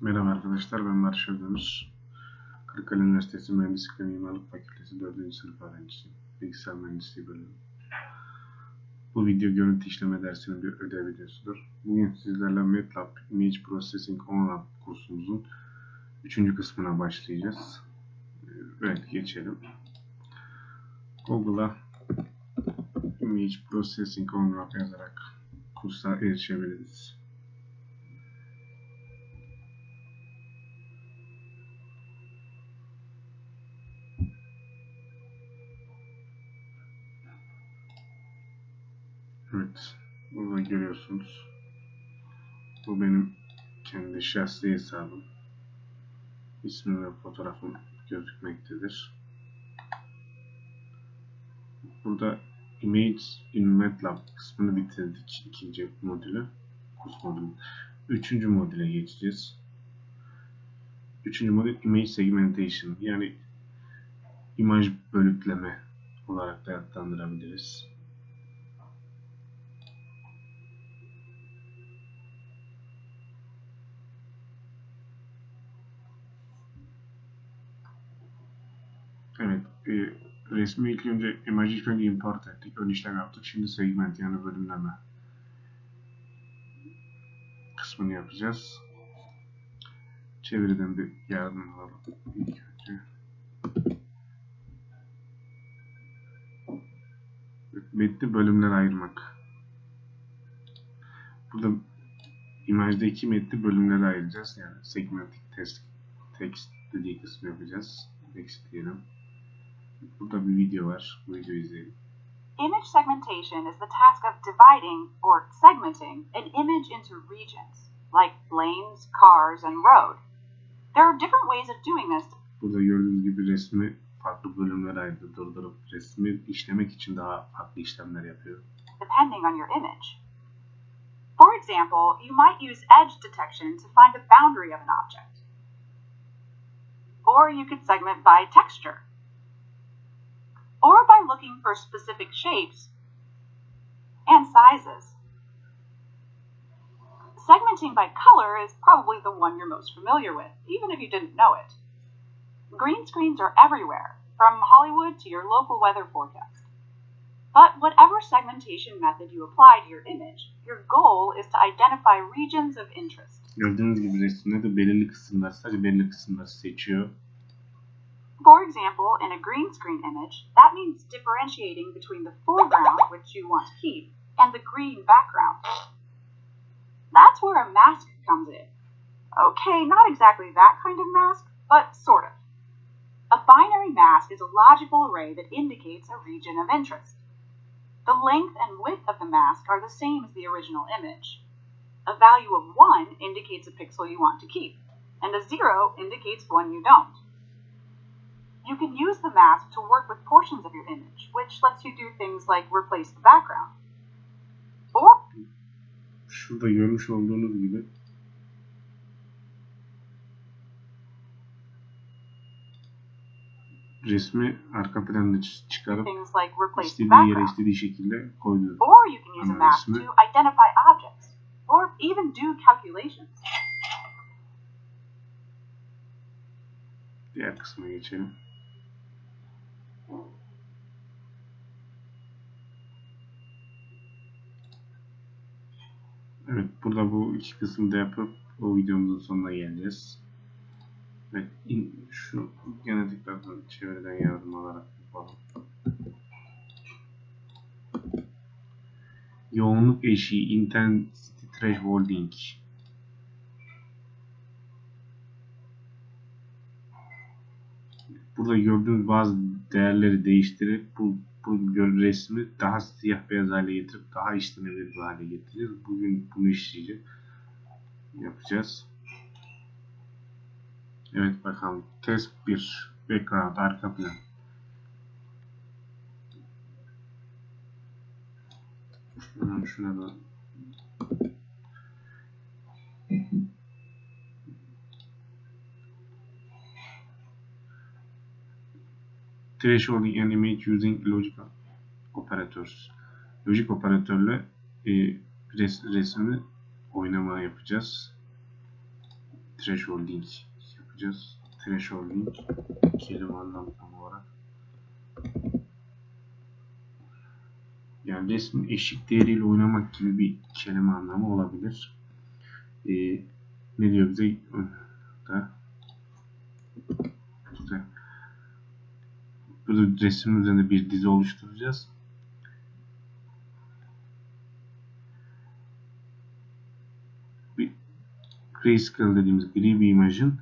Merhaba arkadaşlar, ben Barış Özdemir. Kırıkkale Üniversitesi Mühendislik ve Mimarlık Fakültesi 4. sınıf öğrencisiyim. Bilgisayar Mühendisliği bölümü. Bu video görüntü işleme dersinin bir ödev videosudur. Bugün sizlerle MATLAB Image Processing Online kursumuzun 3. kısmına başlayacağız. Evet, geçelim. Google'a Image Processing Online yazarak kursa erişebiliriz. Evet. Burada görüyorsunuz. Bu benim kendi şahsi hesabım. İsmim ve fotoğrafım gözükmektedir. Burada Image in MATLAB kısmını bitirdik. ikinci modülü. Modülü. Üçüncü modüle geçeceğiz. Üçüncü modül Image Segmentation. Yani imaj bölükleme olarak da adlandırabiliriz. E, resmi ilk önce imajı ilk önce import ettik, ön işlem yaptık. Şimdi segment yani bölümleme kısmını yapacağız. Çeviriden bir yardım alalım ilk önce. Metni bölümlere ayırmak. Burada imajda iki metni bölümlere ayıracağız. Yani segmentik test, text dediği kısmı yapacağız. Text diyelim. Burada bir video var. Bu videoyu izleyelim. Image segmentation is the task of dividing or segmenting an image into regions, like lanes, cars, and road. There are different ways of doing this Burada gördüğünüz gibi resmi farklı bölümlere. Resmi işlemek için daha farklı işlemler yapıyor. depending on your image. For example, you might use edge detection to find the boundary of an object. Or you could segment by texture. Or by looking for specific shapes and sizes. Segmenting by color is probably the one you're most familiar with, even if you didn't know it. Green screens are everywhere, from Hollywood to your local weather forecast. But whatever segmentation method you apply to your image, your goal is to identify regions of interest. Gördüğünüz gibi resimde de belirli kısımlar, sadece belirli seçiyor. For example, in a green screen image, that means differentiating between the foreground, which you want to keep, and the green background. That's where a mask comes in. Okay, not exactly that kind of mask, but sort of. A binary mask is a logical array that indicates a region of interest. The length and width of the mask are the same as the original image. A value of 1 indicates a pixel you want to keep, and a 0 indicates one you don't. You can use the mask to work with portions of your image, which lets you do things like replace the background. Or Şurada görmüş olduğunuz gibi resmi arka planda çıkarıp istediği yere background. istediği şekilde koydu. Or you can use a mask to identify objects, or even do calculations. Diğer kısma geçelim. Evet, burada bu iki kısmı da yapıp o videomuzun sonuna geleceğiz. Evet, in, şu gene tekrardan çevreden yardım alarak yapalım. Yoğunluk eşiği, intensity thresholding. Burada gördüğünüz bazı değerleri değiştirip bu, bu resmi daha siyah beyaz hale getirip daha işlenebilir bir hale getireceğiz. Bugün bunu işleyeceğiz. Yapacağız. Evet bakalım. Test 1. Background, arka plan. Şuna da thresholding an image using logic operators. Lojik operatörle e, res, resmi oynama yapacağız. thresholding yapacağız. Thresholding kelime anlamı tam olarak. Yani resmin eşik değeriyle oynamak gibi bir kelime anlamı olabilir. Ee, ne diyor bize? Da, işte, burada resmin üzerinde bir dizi oluşturacağız. Bir grayscale dediğimiz gri bir imajın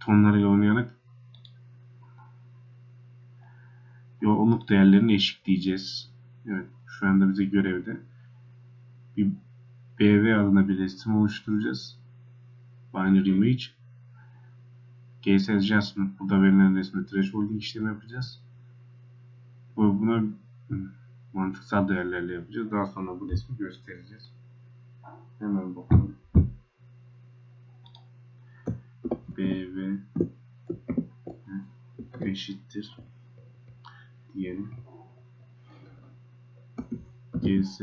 tonlarıyla oynayarak yoğunluk değerlerini eşitleyeceğiz. Evet, şu anda bize görevde bir BV adına bir resim oluşturacağız. Binary Image. GS Adjustment burada verilen resme thresholding işlemi yapacağız. Bu buna hmm, mantıksal değerlerle yapacağız. Daha sonra bu resmi göstereceğiz. Hemen bakalım. BV eşittir diyelim. GS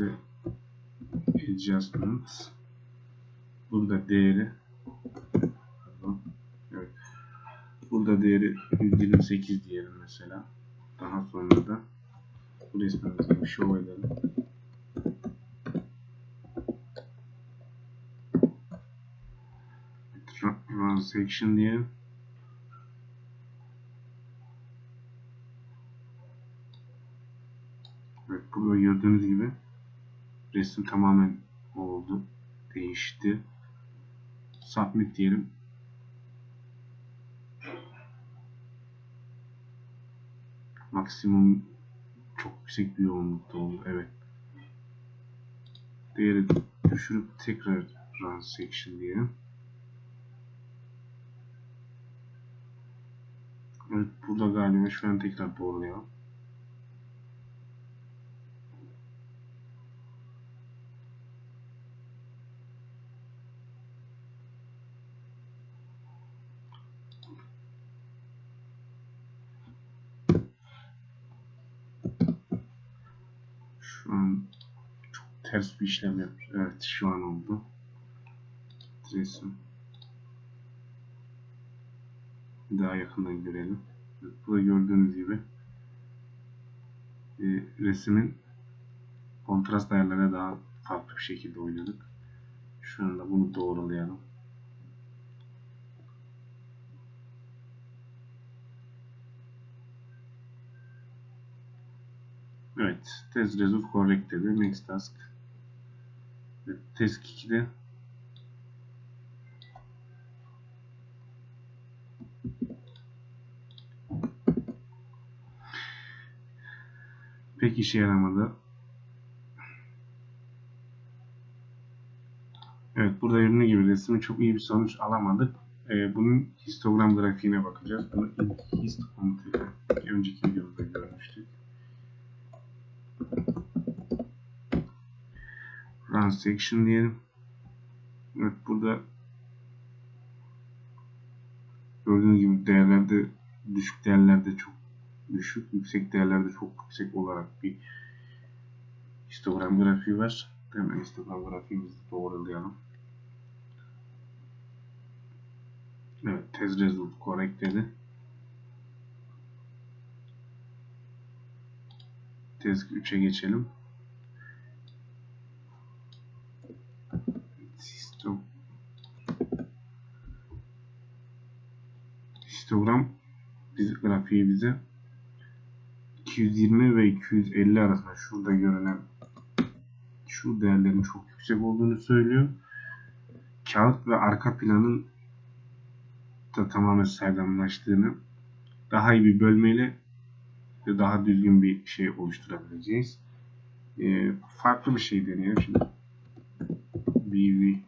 adjustment burada değeri pardon, evet. Burada değeri 128 diyelim mesela. Daha sonra da bu resmimizi show edelim. Run section diyelim. Evet burada gördüğünüz gibi resim tamamen oldu. Değişti. Submit diyelim. Maksimum çok yüksek bir yoğunlukta oldu. Evet. Değeri düşürüp tekrar run section diyelim. Evet burada galiba şu an tekrar doğrulayalım. Şu an çok ters bir işlem yapmış. Evet şu an oldu. Resim. Daha yakından görelim. Evet, burada gördüğünüz gibi e, resmin kontrast ayarlarına daha farklı bir şekilde oynadık. Şu anda bunu doğrulayalım. Evet. Test result correct dedi. Next task. Test 2'de pek işe yaramadı. Evet burada ürünü gibi resmi çok iyi bir sonuç alamadık. Ee, bunun histogram grafiğine bakacağız. Bunu hist komutuyla önceki videomuzda görmüştük. Run section diyelim. Evet burada gördüğünüz gibi değerlerde düşük değerlerde çok düşük, yüksek değerlerde çok yüksek olarak bir histogram grafiği var. Hemen histogram grafiğimizi doğrulayalım. Evet, test result correct dedi. Test 3'e geçelim. Histogram biz, grafiği bize 220 ve 250 arasında şurada görünen şu değerlerin çok yüksek olduğunu söylüyor. Kağıt ve arka planın da tamamen saydamlaştığını daha iyi bir bölmeyle ve daha düzgün bir şey oluşturabileceğiz. Ee, farklı bir şey deneyelim şimdi. BV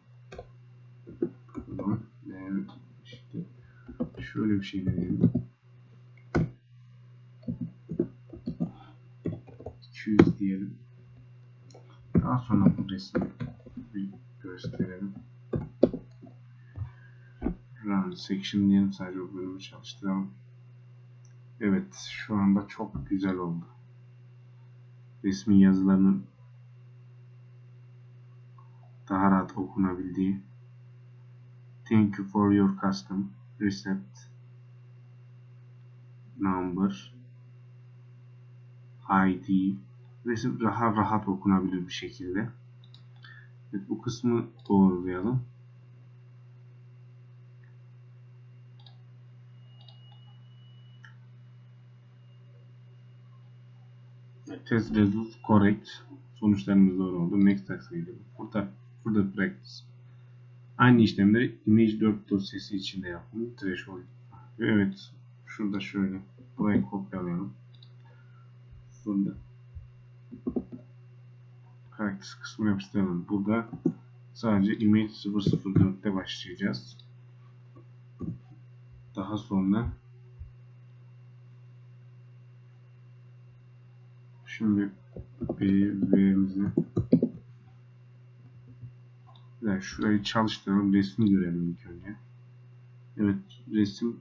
şöyle bir şey deneyelim. 200 diyelim. Daha sonra bu resmi bir gösterelim. Run section diyelim sadece o bölümü çalıştıralım. Evet şu anda çok güzel oldu. Resmin yazılarının daha rahat okunabildiği, Thank you for your custom receipt number ID resim daha rahat okunabilir bir şekilde. Evet, bu kısmı doğrulayalım. Test result correct. Sonuçlarımız doğru oldu. Next task'a gidelim. Further, further practice. Aynı işlemleri image 4 dosyası içinde yapın. Threshold. Evet. Şurada şöyle. Burayı kopyalayalım. Burada. Practice kısmını yapıştıralım. Burada sadece image 004'te başlayacağız. Daha sonra şimdi V'mizi yani şurayı çalıştıralım. Resmi görelim ilk önce. Evet resim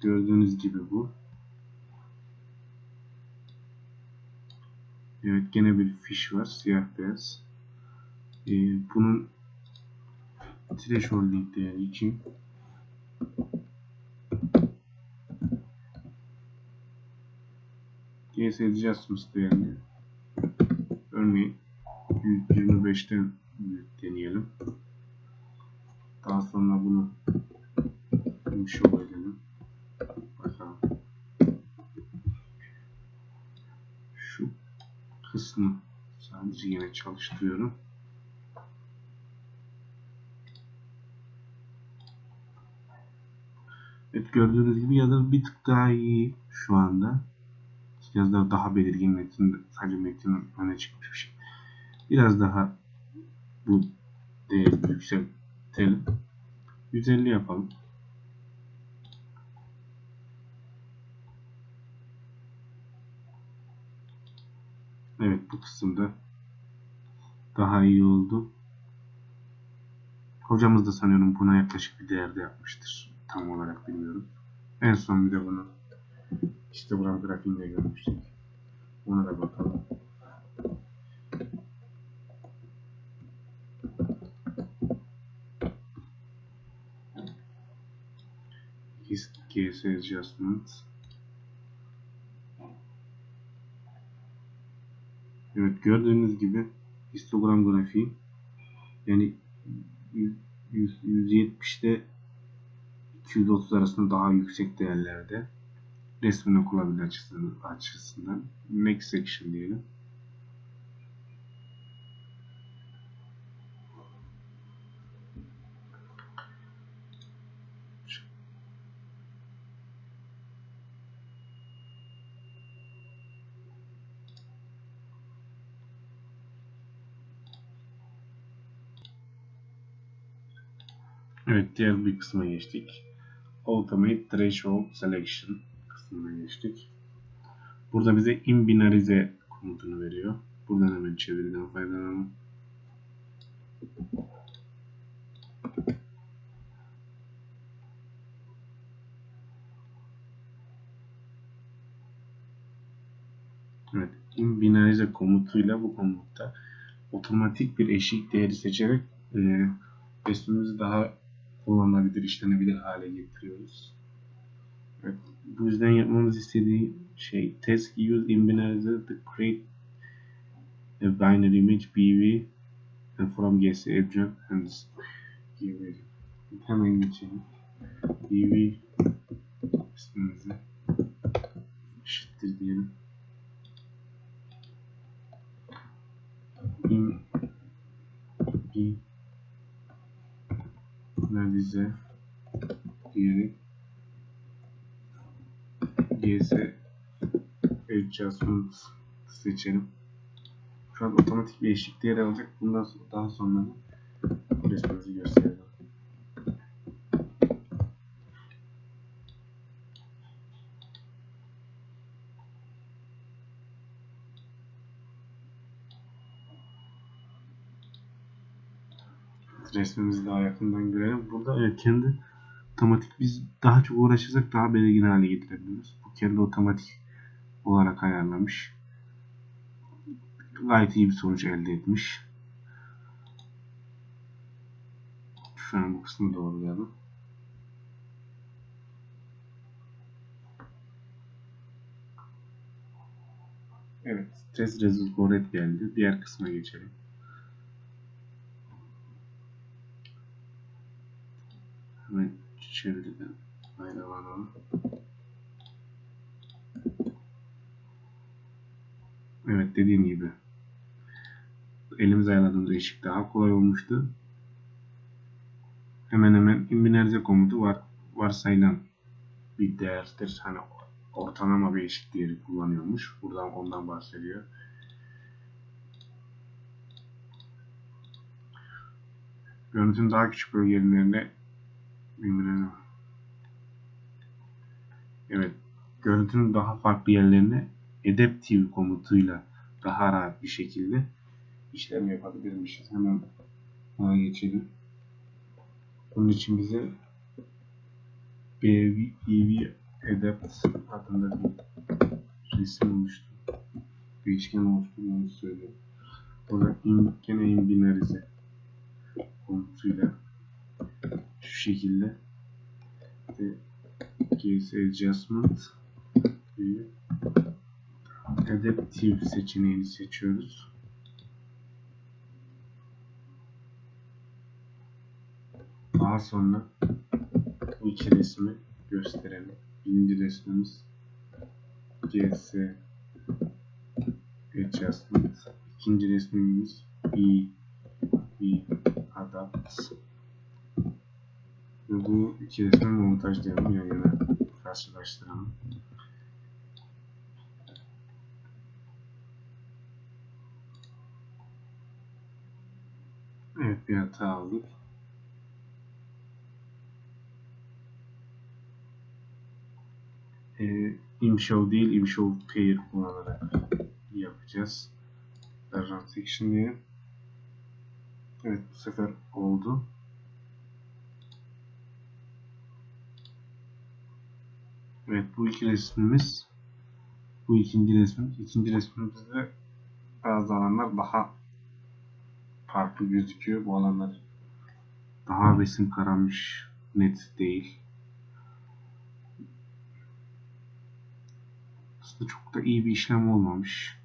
gördüğünüz gibi bu. Evet gene bir fiş var. Siyah beyaz. Ee, bunun threshold değeri için GS adjustments değerini örneğin 125'ten büyük deneyelim. Daha sonra bunu show edelim. Bakalım. Şu kısmı sadece yine çalıştırıyorum. Evet gördüğünüz gibi yazılar bir tık daha iyi şu anda. Yazılar daha belirgin metin, sadece metnin öne çıkmış bir şey. Biraz daha bu değeri yükseltelim. 150 yapalım. Evet bu kısımda daha iyi oldu. Hocamız da sanıyorum buna yaklaşık bir değerde yapmıştır. Tam olarak bilmiyorum. En son bir de bunu işte buranın grafiğinde görmüştük. Ona da bakalım. GS adjustment. Evet gördüğünüz gibi histogram grafiği yani 170'te 230 arasında daha yüksek değerlerde resmin okunabilir açısından, açısından next section diyelim. Evet diğer bir kısma geçtik. Automate Threshold Selection kısmına geçtik. Burada bize imbinarize komutunu veriyor. Buradan hemen çeviriden faydalanalım. Evet, imbinarize komutuyla bu komutta otomatik bir eşik değeri seçerek e, resmimizi daha kullanılabilir, işlenebilir hale getiriyoruz. Evet, bu yüzden yapmamız istediği şey task use imbinarize to create a binary image BV and from GS object and give hemen geçelim. BV ismimizi eşittir diyelim. in b analize diyerek GS adjustment seçelim. Şu an otomatik bir eşlik değeri alacak. Bundan sonra, daha sonra resmimizi gösterelim. Resmimizi daha yakından görelim. Burada evet kendi otomatik biz daha çok uğraşırsak daha belirgin hale getirebiliriz. Bu kendi otomatik olarak ayarlamış. Gayet iyi bir sonuç elde etmiş. Şu an bu kısmı doğrulayalım. Evet, test result geldi. Diğer kısma geçelim. Hemen çeviriden ayrılalım. Evet, dediğim gibi elimiz ayarladığımız eşik daha kolay olmuştu. Hemen hemen imbinerize komutu var, varsayılan bir değerdir. Hani ortalama bir eşik değeri kullanıyormuş. Buradan ondan bahsediyor. Görüntünün daha küçük bölgelerinde birbirine Evet. Görüntünün daha farklı yerlerine adaptive komutuyla daha rahat bir şekilde işlem yapabilirmişiz. Hemen ona geçelim. Bunun için bize BV Adapt adında bir resim oluştu. Değişken oluşturduğunu söylüyor. Burada in, gene inbinarize komutuyla şu şekilde ve case adjustment ve adaptive seçeneğini seçiyoruz. Daha sonra bu iki resmi gösterelim. Birinci resmimiz GS Adjustment. İkinci resmimiz B B Adapt. Ve bu iki resmi montajlayalım yan yana karşılaştıralım. Evet bir hata aldık. e, imshow değil imshow pair kullanarak yapacağız. Transaction diye. Evet bu sefer oldu. Evet bu iki resmimiz bu ikinci resmimiz. İkinci resmimizde bazı alanlar daha farklı gözüküyor. Bu alanlar daha resim karanmış net değil. aslında çok da iyi bir işlem olmamış.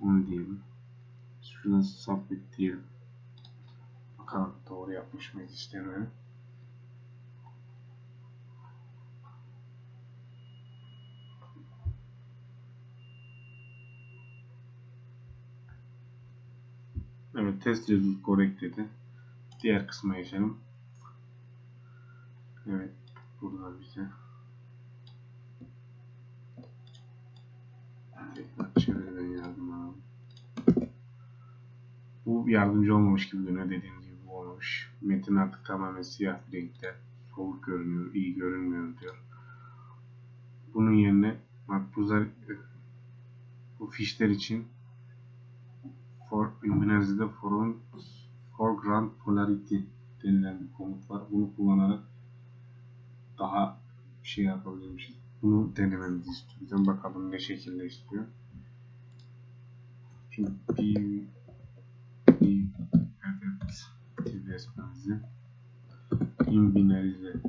Onu diyelim. Şuradan submit diyelim. Bakalım doğru yapmış mıyız işlemi. Evet test result correct dedi. Diğer kısma geçelim. Evet burada bize Tekrar çeviriden yardım alalım. Bu yardımcı olmamış gibi görünüyor. Dediğim gibi bu olmamış. Metin artık tamamen siyah bir renkte. Soğuk görünüyor, iyi görünmüyor diyor. Bunun yerine bak bu, zar- bu fişler için for, İngilizce'de foreground, foreground polarity denilen bir komut var. Bunu kullanarak daha şey yapabilirmişiz. Bunu denememizi istiyor. Bizden bakalım ne şekilde istiyor. Şimdi bir bir adet resmimizi imbinarize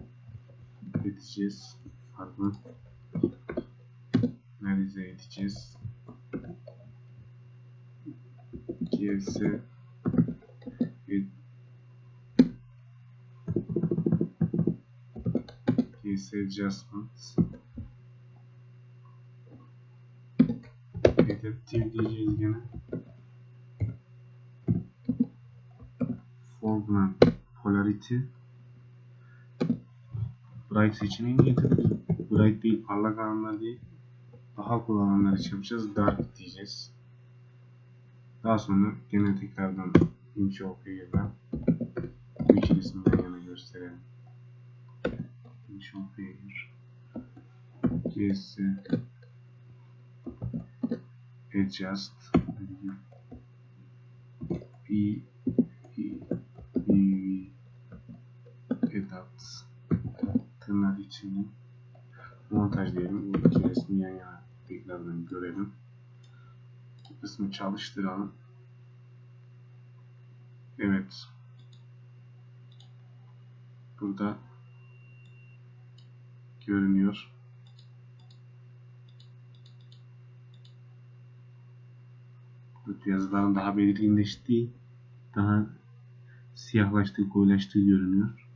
edeceğiz. Pardon. Narize edeceğiz. Ed GS adjustments Adaptive diyeceğiz gene. Foreground Polarity Bright seçeneğini getirdik. Bright değil, parlak alanlar değil. Daha cool alanlar için yapacağız. Dark diyeceğiz. Daha sonra gene tekrardan ince okuyla iki resimden yana gösterelim. İnce okuyur. GS adjust p p p adapt tırnak içini montajlayalım. Bu iki resmi yan yana tekrardan görelim. Kısmı çalıştıralım. Evet. burada görünüyor. Evet, yazıların daha belirginleştiği, daha siyahlaştığı, koyulaştığı görünüyor.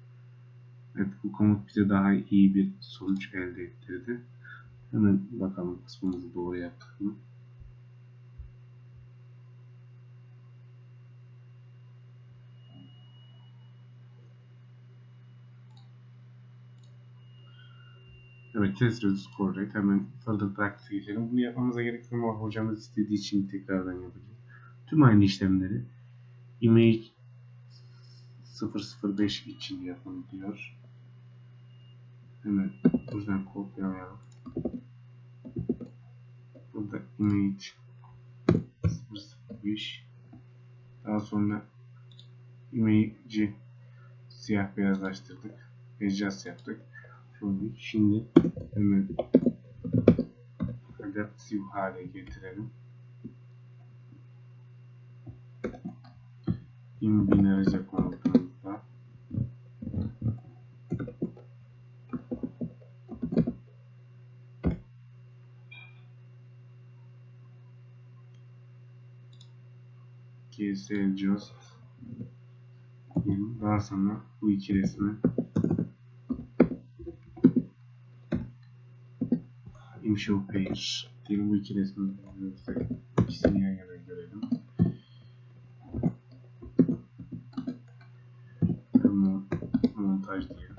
Evet, bu komut bize daha iyi bir sonuç elde ettirdi. Hemen bakalım kısmımızı doğru yaptık mı? Evet, test results correct. Hemen further practice geçelim. Bunu yapmamıza gerek yok ama hocamız istediği için tekrardan yapacağız. Tüm aynı işlemleri image 005 için yapın diyor. Hemen buradan kopyalayalım. Burada image 005 daha sonra image'i siyah beyazlaştırdık. Adjust yaptık. Şimdi, şimdi hemen adaptif hale getirelim. imbinarize komutumuzda gsl just. Daha sonra bu iki resmi show pair diyelim bu iki resmi ikisini yan yana görelim. Mon- montaj diyelim.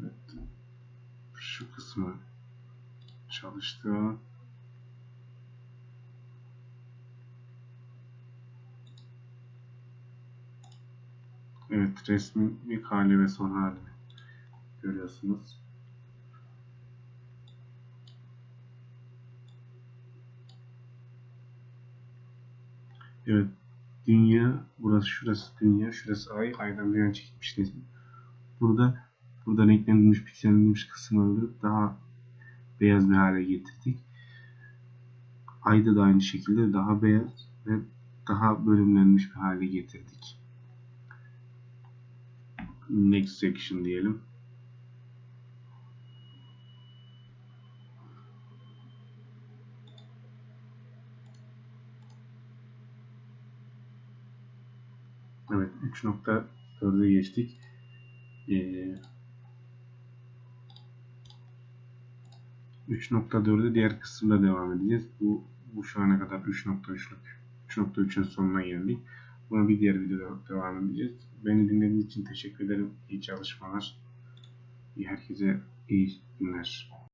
Evet. Şu kısmı çalıştı. Evet, resmin ilk hali ve son halini görüyorsunuz. Evet, dünya, burası şurası dünya, şurası ay, aydan bir yana çekilmiş resim. Burada, buradan eklenilmiş, piksellenmiş kısımları daha beyaz bir hale getirdik. Ayda da aynı şekilde daha beyaz ve daha bölümlenmiş bir hale getirdik. Next section diyelim. Evet 3.4'e geçtik. Ee, 3.4'e diğer kısımda devam edeceğiz. Bu, bu şu ana kadar 3.3'lük 3.3'ün sonuna geldik. Buna bir diğer videoda devam edeceğiz. Beni dinlediğiniz için teşekkür ederim. İyi çalışmalar. Herkese iyi günler.